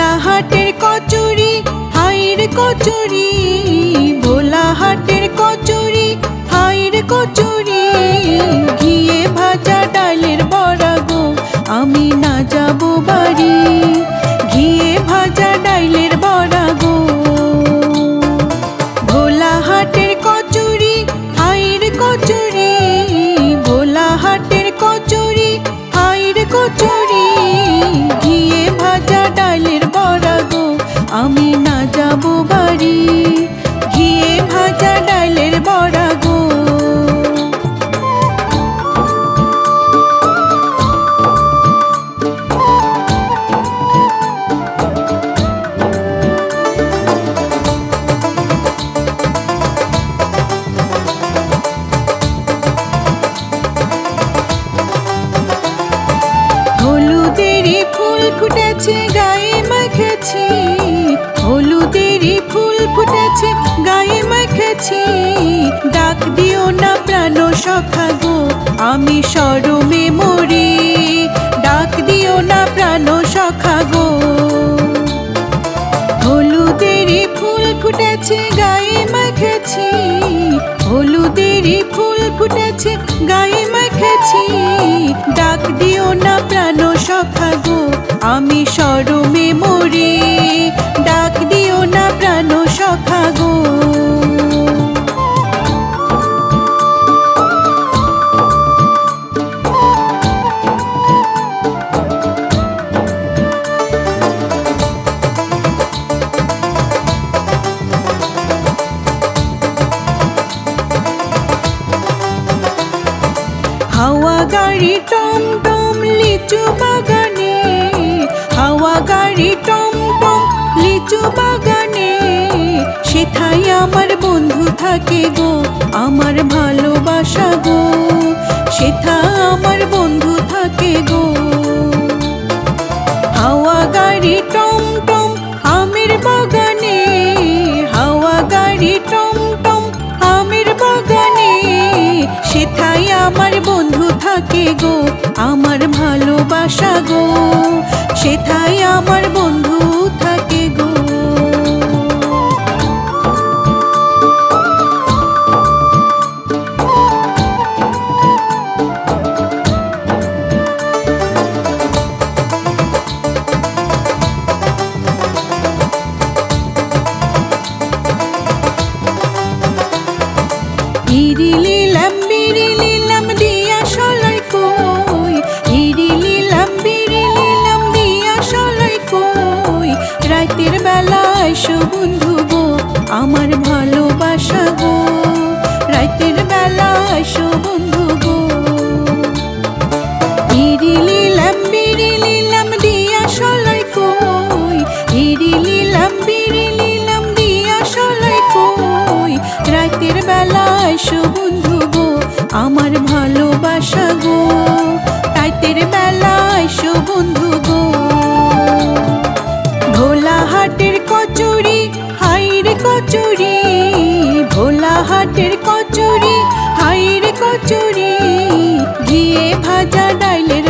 ভোলাহাটের কচুরি হাইর কচুরি ভোলাহাটের কচুরি হাইর কচুরি। ফুটেছে, গায়ে মাখেছি। হলুদেরই ফুল ফুটেছে, গায়ে মাখেছি। ডাক দিও না প্রাণ সখা গো, আমি সরু হলুদেরই ফুল ফুটেছে গায়ে মেখেছি। ডাক দিও না প্রাণ সখা গো আমি সরমে হাওয়া গাড়ি টম টম লিচু বাগানে, হাওয়া গাড়ি টম টম লিচু বাগানে। সেথায় আমার বন্ধু থাকে গো, আমার ভালোবাসা গো। গো আমার ভালোবাসা গো সেথায় আমার বন্ধু থাকে গো। ইরি লিলাম আমার ভালোবাসা গো, রাতের বেলা এসো বন্ধু গো। ইরি লিলাম বিরি লিলাম দিয়া সলাই কই? ইরি লিলাম বিরি লিলাম দিয়া সলাই কই? রাতের বেলা এসো বন্ধু গো, আমার ভালোবাসা গো। রাতের বেলা এসো বন্ধু ভাজা ডাইলের